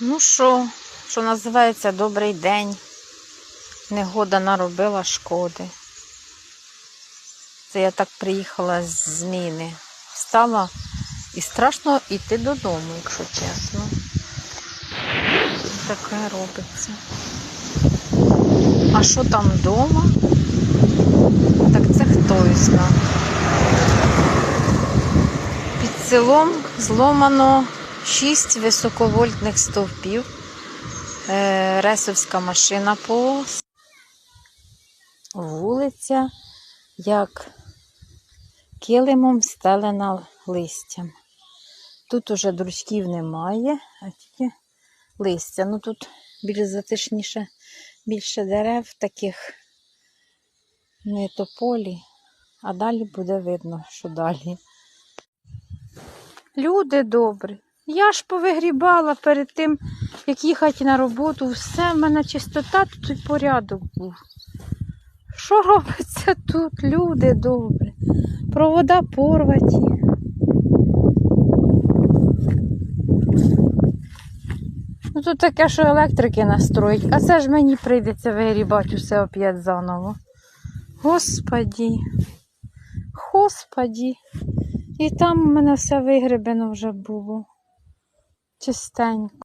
Ну що, що називається добрий день. Негода наробила шкоди. Це я так приїхала з зміни. Встала і страшно йти додому, якщо чесно. Таке робиться. А що там вдома? Так це хтось знає. Під селом зломано 6 високовольтних стовпів. Е, Ресовська машина по вулиця, як килимом стелена листям. Тут уже друзків немає, а тільки листя. Ну тут більш затишніше, більше дерев таких не тополі, а далі буде видно, що далі. Люди добрі. Я ж повигрібала перед тим, як їхати на роботу. Все в мене чистота, тут і порядок був. Що робиться тут? Люди добрі. Провода порваті. Ну тут таке, що електрики настроїть, а це ж мені прийдеться вигрібати усе оп'ять заново. Господі. Господі. І там у мене все вигребено вже було. Чистенько.